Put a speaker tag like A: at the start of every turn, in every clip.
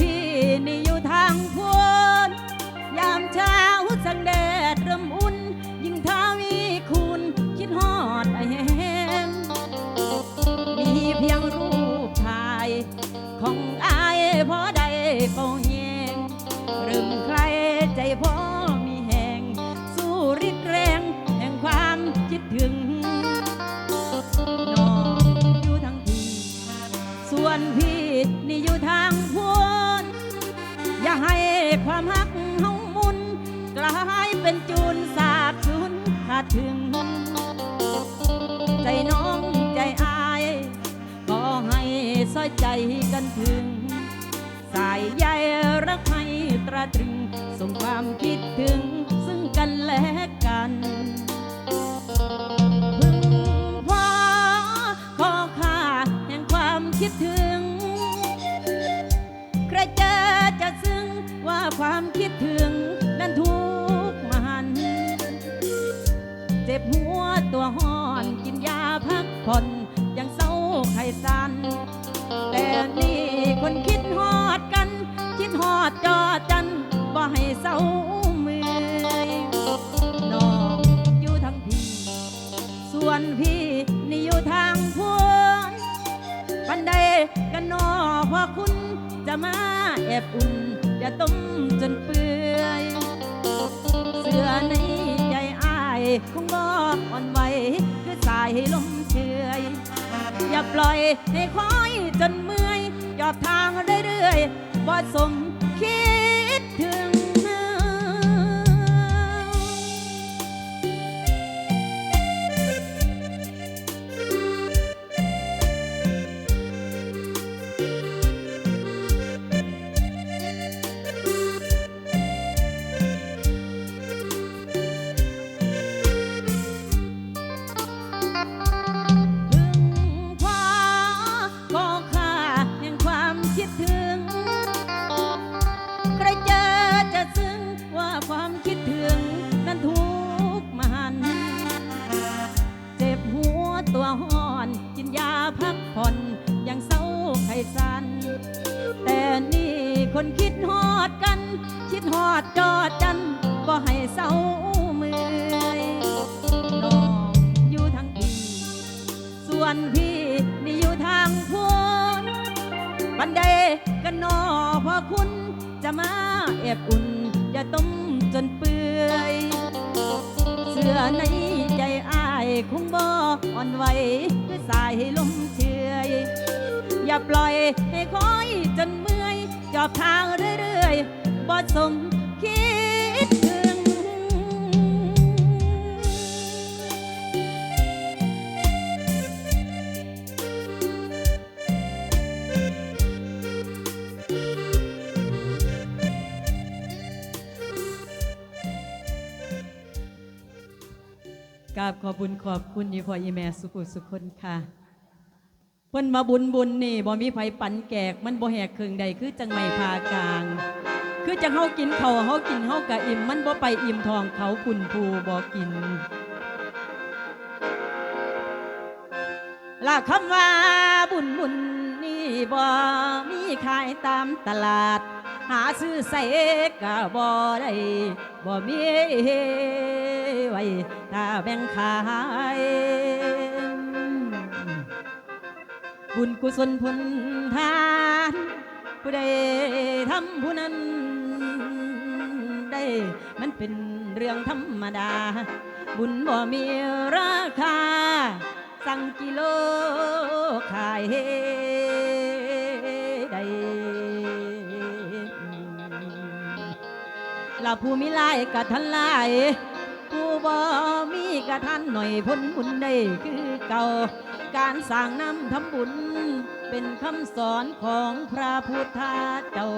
A: พี่นี่อยู่ทางพ้นยามเช้าสังแดดเริ่มอุ่น ยิ่งท้าวีคุณคิดฮอดไอแหงมีเพียงรูปถ่าย ของอายพอได้เฝ้าแยงเริ่มใครใจพอมีแหงสู้ริดแรง แห่งความคิดถึงน้องอยู่ทางทีส่วนพี่นี่อยู่ทาง ความหักเฮามุน กลายเป็นจูนสาบสูญขาดถึง ใจน้องใจอายก็ให้ซอยใจกันถึง สายใยรักให้ตราตรึงส่งความคิดถึงซึ่งกันและกันาพักผ่อนยังเศร้าไข้สันแต่นี่คนคิดฮอดกัน คิดฮอดจอจันบ่ให้เศร้าเมื่อยน้องอยู่ทางพี่ ส่วนพี่นี่อยู่ทางพวนปันใดกันนอพอคุณจะมาแอบอุ่น อย่าต้มจนเปื่อย เสื้อในใจอายคงบออ่อนไหวคือสายลม เฉอยอย่าปล่อยให้คอยจนเมื่อยยอดทางเรื่อยๆบ่สมคิด เศร้าเมื่อยน้องอยู่ทางพี่ส่วนพี่นี่อยู่ทางพ้นบันไดกันนอพอคุณจะมาแอบอุ่นอย่าต้มจนเปื่อยเสื้อในใจอายคงบ่อ่อนไหวด้วยสายลมเฉอยอย่าปล่อยให้คอยจนเมื่อยจอบทางเรื่อยๆบ่สมคิด ราบขอบุญขอบคุณยี่พ่อยี่แม่สุขุสุคนค่ะ เพิ่นมาบุญบุญนี่บ่มีไผปันแกก มันบ่แหกเครื่องใดคือจังไม่พากลาง คือจังเฮากินเขาเฮากินเฮากะอิ่ม มันบ่ไปอิ่มทองเขาปุ่นผูบ่กินล่ะคำว่าบุญบุญ บ่มีขายตามตลาด หาซื้อใส่กะบ่ได้บ่มีไว้ถ้าแบ่งขาย บุญกุศลผลทาน ผู้ใดทำผู้นั้นได้มันเป็นเรื่องธรรมดา บุญบ่มีราคา สั่งกิโลขาย เราผู้มีหลายกะทันหลาย ผู้บ่มีกะทันหน่อยพ้นบุญได้คือเก่า การสร้างน้ำทำบุญ เป็นคำสอนของพระพุทธเจ้า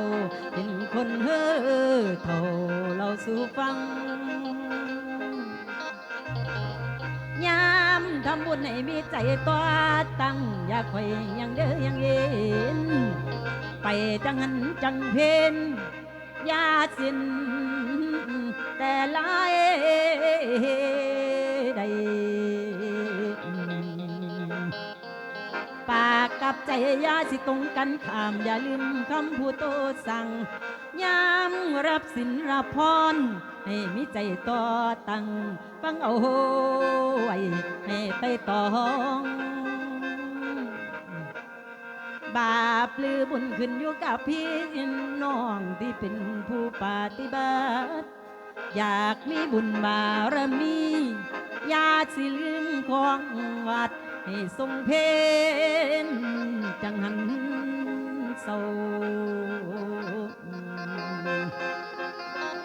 A: เป็นคนเฮ้อเท่าเราสู่ฟังยามทำบุญให้มีใจตัวตั้งอย่าคอยยังเด้อยังเย็นไปจังหันจังเพนอยาสิ้น แต่ลายใดปากกับใจยาสิตรงกันข้าม อย่าลืมคำผู้โตสั่งยามรับสินรับพรให้มีใจต่อตังฟังเอาไว้ให้ไปตองบาปหรือบุญขึ้นอยู่กับพี่น้องที่เป็นผู้ปฏิบัติ อยากมีบุญบารมีอยากสิลืมของวัด ให้ทรงเพนจังหันเศร้า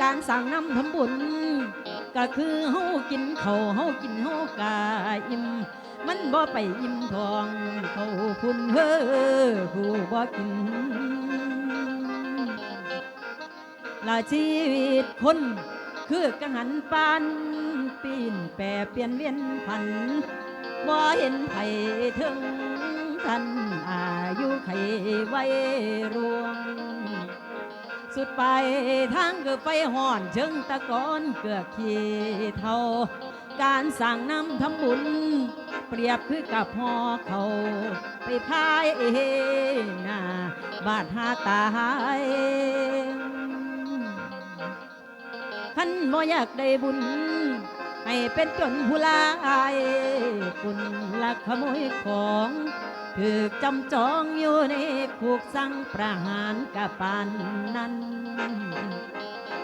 A: การสั่งน้ำทำบุญ ก็คือเฮากินเขาเฮากินเฮากาอิ่มมันบ่ไปอิ่มทองเขาพุ่นเฮ้อผู้บ่กินละชีวิตคน คือกังหันปานปีนแปรเปลี่ยนเวียนพันบ่เห็นไผถึงทันอายุไขไว้รวง สุดไปทางคือไฟห่อนเชิงตะกอนเกือกขี้เท่าการสั่งน้ำทำบุญ เปรียบคือกับหอเขาไปพายเอหน้าบาดหาตาย ขันบ่อยากได้บุญ ให้เป็นจนผู้ลายคุณลักขโมยของถือจำจองอยู่ในคุกสั่งประหารกะปานนั้น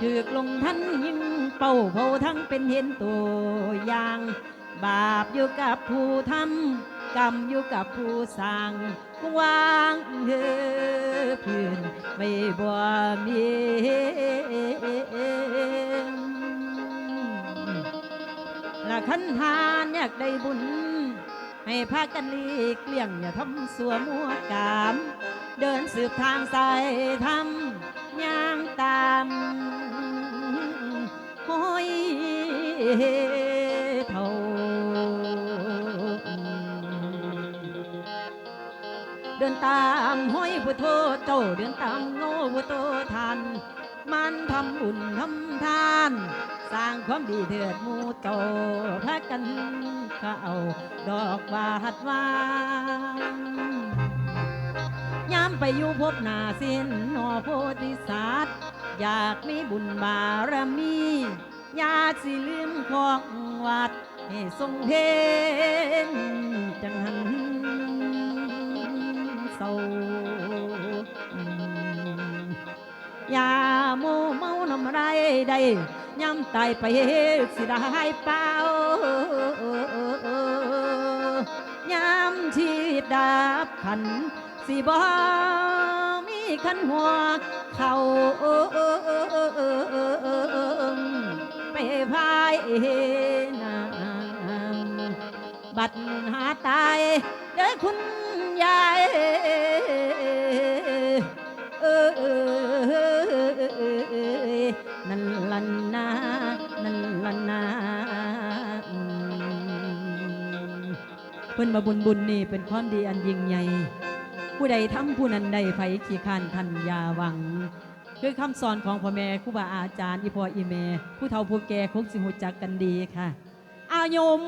A: ถือกลงท่านยิ่งเป่าเผาทั้งเป็นเห็นตัวอย่าง บาปอยู่กับผู้ทำ กรรมอยู่กับผู้สร้างวางเธอพื้นไม่บ่มีละขันทานอยากได้บุญ ให้พากันลีกเลี่ยงอย่าทำสัวมัวกาม เดินสืบทางสายธรรมย่างตามห้อย ดินตามห้อยพุทโธเจ้าเดินตามโง่พุทโธทันมันทำบุญทำทาน สร้างความดีเถิดมูโตพากันเข้าดอกบาดวานยามไปอยู่พบนาสิ้นนอโพธิสัตว์อยากมีบุญบารมีอยากสิลืมของวัดให้ทรงเพนจังหัน เศร้ายาโมเมาน้ำไรใดยำตายไปสิได้เปล่ายามชีวิตดับขันสิบ่มีขันหัวเขาไปพายน้ำบัดหาตายเด้อคุณ ยายเออนั่นลันนานั่นลันนาเพิ่นมาบุญบุญนี่เป็นความดีอันยิ่งใหญ่ผู้ใดทำผู้นั้นใดไผขี้คานทันยาหวัง คือคำสอนของพ่อแม่ครูบาอาจารย์อีพ่ออีแม่ ผู้เฒ่าผู้แก่คงสิหูจักกันดีค่ะ อาโยม